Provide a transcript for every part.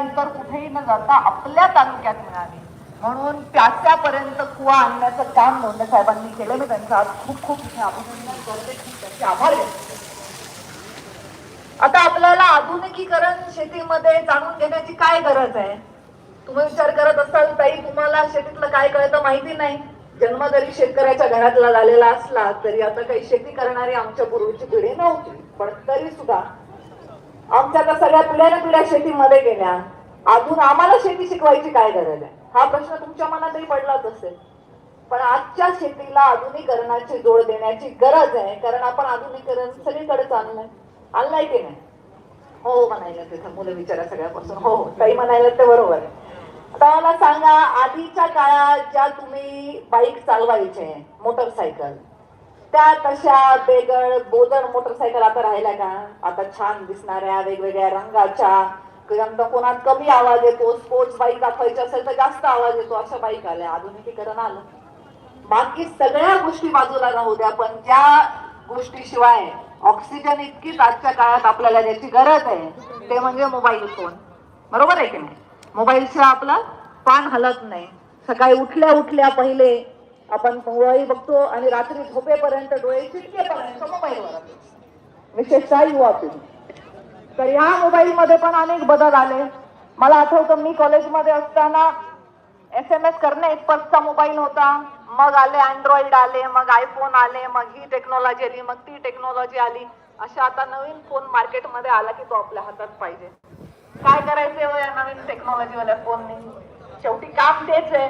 इतर कुठेही न जाता आपल्या तालुक्यात मिळाली म्हणून प्याच्यापर्यंत कुवा आणण्याचं काम मोंडे साहेबांनी केलं. मी त्यांचं आज खूप खूप अभिनंदन करते. त्यांचे आभार आता आपल्याला आधुनिकीकरण शेतीमध्ये जाणून घेण्याची काय गरज आहे? तुम्ही विचार करत असाल ताई तुम्हाला शेतीतलं काय कळतं माहिती नाही. जन्म जरी शेतकऱ्याच्या घरातला झालेला असला तरी आता काही शेती करणारी आमच्या पूर्वीची पिढी नव्हती. पण तरी सुद्धा आमच्या आता सगळ्या पिढ्याला पिढ्या शेतीमध्ये गेल्या. अजून आम्हाला शेती शिकवायची काय गरज आहे? हा प्रश्न तुमच्या मनातही पडलाच असेल. पण आजच्या शेतीला आधुनिकरणाची जोड देण्याची गरज आहे कारण आपण आधुनिकरण सगळीकडे आणलंय आणलंय की नाही? हो, हो म्हणायला तिथं मुलं विचारा सगळ्यापासून. हो, हो काही म्हणायला ते बरोबर आहे. आता मला सांगा आधीच्या काळात ज्या तुम्ही बाईक चालवायचे मोटरसायकल त्या तशा बेगळ बोदर मोटरसायकल आता राहिल्या का? आता छान दिसणाऱ्या वेगवेगळ्या रंगाच्या. किंवा कोणात कमी आवाज येतो स्पोर्ट्स बाईक दाखवायची असेल तर जास्त आवाज येतो अशा बाईक आल्या. आधुनिकीकरण आलं. बाकी सगळ्या गोष्टी बाजूला राहू द्या पण ज्या गोष्टीशिवाय ऑक्सिजन इतकीच आजच्या काळात आपल्याला ज्याची गरज आहे ते म्हणजे मोबाईल फोन बरोबर आहे की नाही? मोबाईल शिवाय आपलं पान हलत नाही. सकाळी उठल्या उठल्या पहिले आपण मोबाईल बघतो आणि रात्री झोपेपर्यंत डोळे चिटकेपर्यंत मोबाईलवर विशेषतः युवा पिढी. तर ह्या मोबाईलमध्ये पण अनेक बदल आले. मला आठवतं मी कॉलेजमध्ये असताना एस एम एस करणे इतपतचा मोबाईल होता. मग आले अँड्रॉइड आले मग आयफोन आले मग ही टेक्नॉलॉजी आली मग ती टेक्नॉलॉजी आली. अशा आता नवीन फोन मार्केटमध्ये आला की तो आपल्या हातात पाहिजे. काय करायचं हो या नवीन टेक्नॉलॉजीवाल्या फोनने शेवटी काम तेच आहे.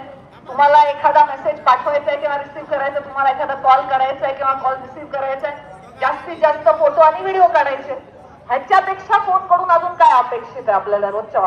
तुम्हाला एखादा मेसेज पाठवायचा आहे किंवा रिसीव्ह करायचा तुम्हाला एखादा कॉल करायचा आहे किंवा कॉल रिसीव्ह करायचा आहे जास्तीत जास्त फोटो आणि व्हिडिओ काढायचे. ह्याच्यापेक्षा फोनकडून अजून काय अपेक्षित आहे आपल्याला रोजच्या